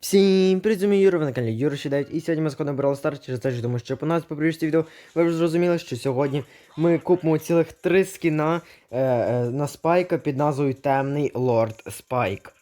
Всім з Юра, ви на каналі Юра 9 і сьогодні ми заходимо Brawl Stars, через те, що думаю, що по нас по превішці відео ви вже зрозуміли, що сьогодні ми купимо цілих три скіна е, е, на спайка під назвою Темний Лорд Спайк.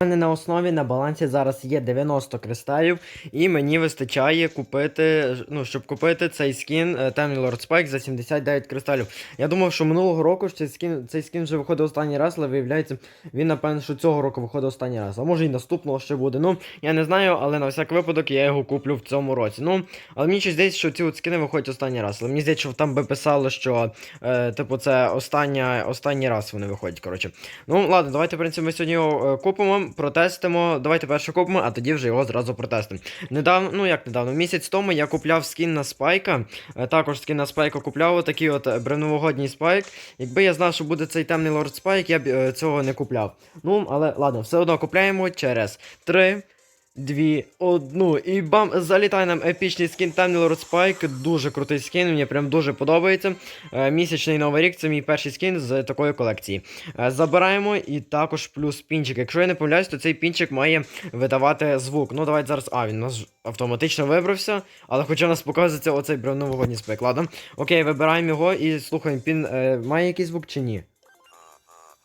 Мене на основі на балансі зараз є 90 кристалів, і мені вистачає купити, ну, щоб купити цей скін е, Темний Лорд Спайк за 79 кристалів. Я думав, що минулого року цей скін, цей скін вже виходив останній раз, але виявляється, він, напевно, що цього року виходить останній раз. А може і наступного ще буде. Ну, я не знаю, але на всяк випадок я його куплю в цьому році. Ну, але мені щось здається, що ці от скини виходять останній раз. Але мені здається, що там би писало, що е, типу це остання, останній раз вони виходять. Коротше. Ну, ладно, давайте, в принципі, ми сьогодні його е, купимо, протестимо. Давайте перше купимо, а тоді вже його зразу протестимо. Недавно, ну як недавно, місяць тому я купляв скін на спайка. е, Також скін на спайка купляв отакий от е, бревновогодній спайк. Якби я знав, що буде цей темний лорд спайк, я б е, цього не купляв. Ну, але ладно, все одно купляємо через 3. Дві, одну. І бам! Залітає нам епічний скін Темний Спайк. Дуже крутий скін, мені прям дуже подобається. Е, місячний новий рік це мій перший скін з такої колекції. Е, забираємо і також плюс пінчик. Якщо я не помиляюсь, то цей пінчик має видавати звук. Ну, давайте зараз. А, він у нас автоматично вибрався, але хоча у нас показується оцей бревновогодній спайк. Ладно. Окей, вибираємо його і слухаємо, пін е, має якийсь звук чи ні?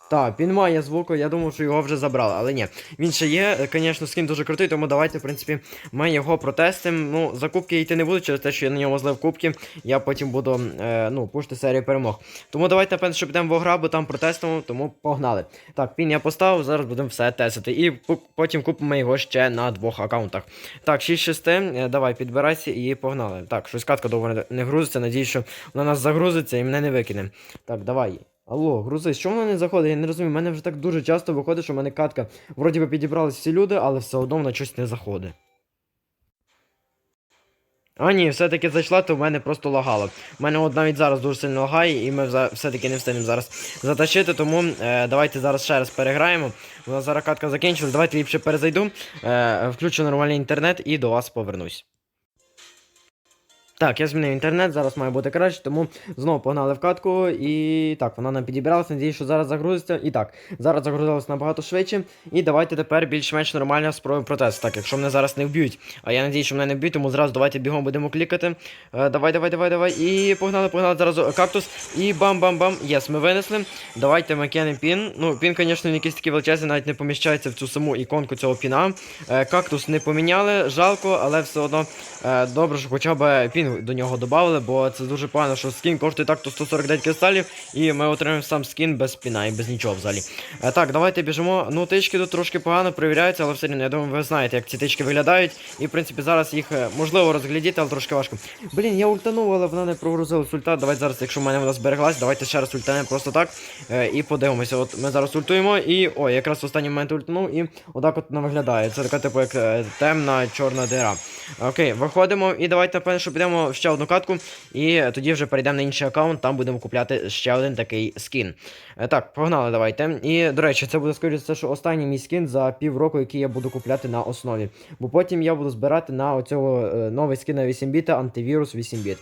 Так, він має звуку, я думав, що його вже забрали, але ні. Він ще є, е, звісно, скін дуже крутий, тому давайте, в принципі, ми його протестимо. Ну, за кубки йти не буду через те, що я на нього злив кубки. Я потім буду е, ну, пушити серію перемог. Тому давайте, напевно, що підемо в гра, бо там протестимо, тому погнали. Так, пін я поставив, зараз будемо все тестити. І потім купимо його ще на двох аккаунтах. Так, 6-6, е, давай, підбирайся і погнали. Так, щось катка довго не грузиться, надіюсь, що вона нас загрузиться і мене не викине. Так, давай. Алло, грузись, що вона не заходить? Я не розумію. У мене вже так дуже часто виходить, що в мене катка. Вроді би підібрались всі люди, але все одно вона щось не заходить. А ні, все-таки зайшла, то в мене просто лагало. У мене от навіть зараз дуже сильно лагає, і ми все-таки не встигнемо зараз затащити, тому е, давайте зараз ще раз переграємо. У нас зараз катка закінчилась, давайте ліпше перезайду, е, включу нормальний інтернет і до вас повернусь. Так, я змінив інтернет, зараз має бути краще, тому знову погнали в катку. І так, вона нам підібралася. Надіюсь, що зараз загрузиться. І так, зараз загрузилася набагато швидше. І давайте тепер більш-менш нормально спробуємо протест. Так, якщо мене зараз не вб'ють. А я надіюсь, що мене не вб'ють, тому зразу давайте бігом будемо клікати. Е, давай, давай, давай, давай. І погнали, погнали зараз кактус. І бам-бам-бам. Єс, ми винесли. Давайте ми пін. Ну, пін, звісно, якийсь такий величезний, навіть не поміщається в цю саму іконку цього піна. Е, кактус не поміняли, жалко, але все одно е, добре, що хоча б пін до нього додали, бо це дуже погано, що скін коштує так то 149 кристалів, і ми отримаємо сам скін без піна і без нічого взагалі. Е, так, давайте біжимо. Ну, тички тут трошки погано перевіряються, але все рівно, я думаю, ви знаєте, як ці тички виглядають. І, в принципі, зараз їх е, можливо розглядіти, але трошки важко. Блін, я ультанув, але вона не прогрузила ульта. Давайте зараз, якщо в мене вона збереглась, давайте ще раз ультанемо просто так. Е, і подивимося. От ми зараз ультуємо, і ой, якраз в останній момент ультанув, і отак от вона виглядає. Це така, типу, як темна чорна дира. Окей, виходимо і давайте напевно, що підемо ще одну катку, і тоді вже перейдемо на інший аккаунт, там будемо купляти ще один такий скін. Е, Так, погнали, давайте. І, до речі, це буде скоріше, що останній мій скін за півроку, який я буду купляти на основі. Бо потім я буду збирати на оцього е, новий скін на 8 біта, антивірус 8 біт.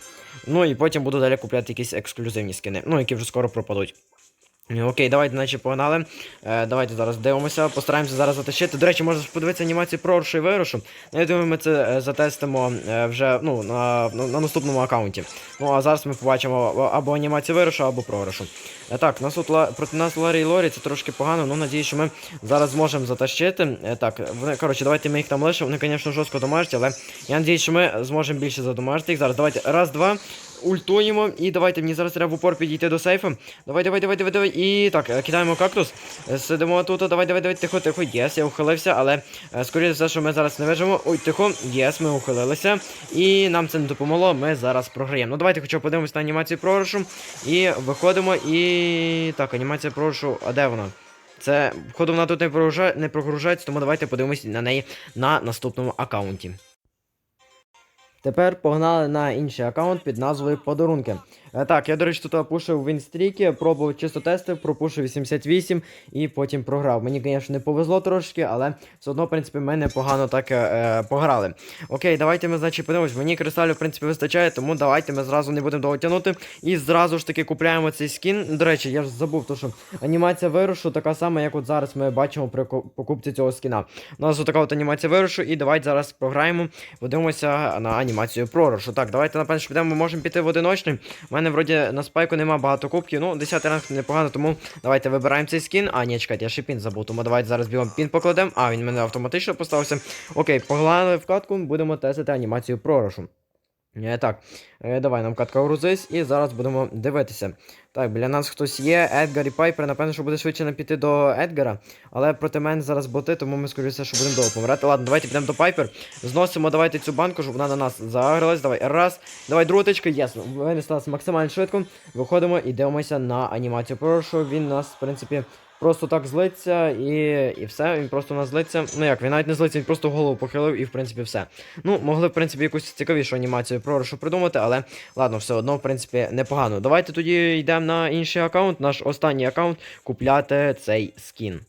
Ну і потім буду далі купляти якісь ексклюзивні скини, ну які вже скоро пропадуть. Окей, давайте, наче погнали. Е, давайте зараз дивимося, постараємося зараз затащити. До речі, можна подивитися анімацію про і вирушу. Ну, я думаю, ми це е, затестимо е, вже ну, на, на, на наступному аккаунті. Ну а зараз ми побачимо або анімацію вирушу, або програшу. Е, так, нас тут проти нас Ларі і Лорі, це трошки погано, ну надіюсь, що ми зараз зможемо затащити. Е, так, вони, коротше, давайте ми їх там лишимо. Вони, звісно, жорстко домажать, але я надіюсь, що ми зможемо більше задомажити їх. Зараз давайте раз, два. Ультуємо і давайте мені зараз треба в упор підійти до сейфу. Давай, давай, давай, давай, давай. І так, е, кидаємо кактус. Е, Сидимо тут. Давай, давай, давай, тихо, тихо. Єс, я ухилився, але е, скоріше все, що ми зараз не вижимо. Ой, тихо, єс, ми ухилилися. І нам це не допомогло. Ми зараз програємо. Ну давайте хоча б подивимось на анімацію програшу. І виходимо. І. Так, анімація програшу. А де вона? Це, входу вона тут не прогружає, не прогружається, тому давайте подивимось на неї на наступному аккаунті. Тепер погнали на інший аккаунт під назвою Подарунки. Е, Так, я, до речі, тут пушив вінстріки, пробував чисто тести, пропушив 88 і потім програв. Мені, звісно, не повезло трошки, але все одно, в принципі, ми непогано так е, е, пограли. Окей, давайте ми, значить, подивимось. Мені кристалів, в принципі, вистачає, тому давайте ми зразу не будемо довго тягнути. І зразу ж таки купляємо цей скін. До речі, я ж забув, то, що анімація вирушу така сама, як от зараз ми бачимо при покупці цього скіна. У нас така от анімація вирушу, і давайте зараз програємо, подивимося на анімацію прорушу. Так, давайте напевно, підемо, ми можемо піти в одиночний. У мене вроді на спайку нема багато кубків. Ну, 10 ранг непогано, тому давайте вибираємо цей скін. А, ні, чекайте, я ще пін забув, тому давайте зараз бігом пін покладемо. А, він мене автоматично поставився. Окей, погнали вкладку, будемо тестити анімацію прорушу. Е, так, е, давай нам катка грузись і зараз будемо дивитися. Так, біля нас хтось є, Едгар і Пайпер, напевно, що буде швидше нам піти до Едгара, але проти мене зараз боти, тому ми скоріше, що будемо довго помирати. Ладно, давайте підемо до Пайпер. Зносимо давайте цю банку, щоб вона на нас загралась. Давай, раз. Давай, друга тичка, єс. Винеслась максимально швидко. Виходимо і дивимося на анімацію. Прошу, він нас, в принципі, просто так злиться і, і все. Він просто у злиться. Ну як, він навіть не злиться, він просто голову похилив і в принципі все. Ну, могли, в принципі, якусь цікавішу анімацію прошу придумати, але ладно, все одно, в принципі, непогано. Давайте тоді йдемо на інший аккаунт, наш останній аккаунт, купляти цей скін.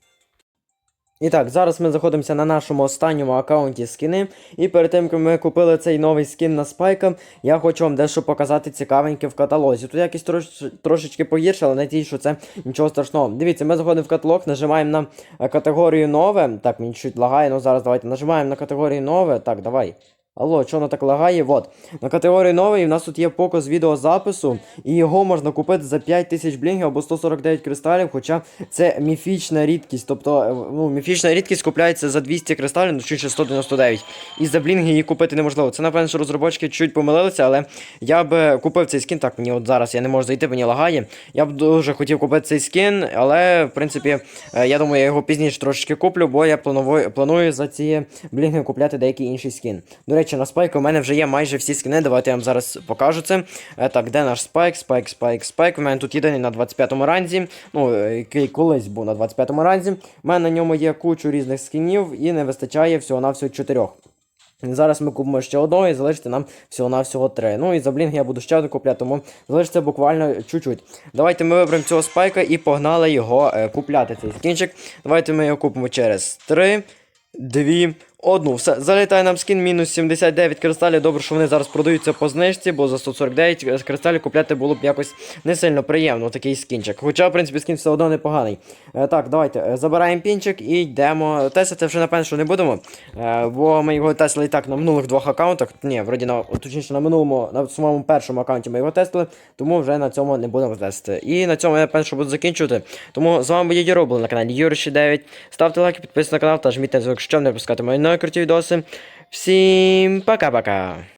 І так, зараз ми знаходимося на нашому останньому аккаунті скіни. І перед тим, як ми купили цей новий скін на спайка, я хочу вам дещо показати цікавеньке в каталозі. Тут якось трош, трошечки погірше, але надіюсь, що це нічого страшного. Дивіться, ми заходимо в каталог, нажимаємо на е, категорію нове. Так, мені чуть лагає, ну зараз давайте нажимаємо на категорію нове. Так, давай. Алло, що воно так лагає? Вот. На категорії новий у нас тут є показ відеозапису, і його можна купити за 5000 блінгів або 149 кристалів, хоча це міфічна рідкість. Тобто, е, ну, міфічна рідкість купляється за 200 кристалів, ну чуть 199. І за блінги її купити неможливо. Це, напевно, що розробочки чуть помилилися, але я б купив цей скін. Так, мені от зараз я не можу зайти, мені лагає. Я б дуже хотів купити цей скін, але, в принципі, е, я думаю, я його пізніше трошечки куплю, бо я планую, планую за ці блінги купляти деякий інший скін. До речі, на спайку у мене вже є майже всі скини. Давайте я вам зараз покажу це. Е, Так, де наш спайк? Спайк, спайк, спайк. У мене тут єдиний на 25-му ранзі. Ну, е, який колись був на 25-му ранзі. У мене на ньому є кучу різних скінів і не вистачає всього-навсього чотирьох. Зараз ми купимо ще одного і залишиться нам всього-навсього три. Ну і за блінг я буду ще один купляти, тому залишиться буквально чуть-чуть. Давайте ми виберемо цього спайка і погнали його е, купляти цей скінчик. Давайте ми його купимо через 3, 2, Одну, все, залітає нам скін, мінус 79 кристалів. Добре, що вони зараз продаються по знижці, бо за 149 кристалів купляти було б якось не сильно приємно такий скінчик. Хоча, в принципі, скін все одно непоганий. Е, так, давайте е, забираємо пінчик і йдемо. Тестити вже напевно, що не будемо. Е, бо ми його тестили і так на минулих двох аккаунтах. Ні, вроді на точніше на минулому, на своєму першому аккаунті ми його тестили, тому вже на цьому не будемо тестити. І на цьому я напевно, що буду закінчувати. Тому з вами Юрій Рубль на каналі Юрій 9. Ставте лайки, підписуйтесь на канал та жміть на звук, щоб не пропускати мої нові круті відоси. Всім пока-пока!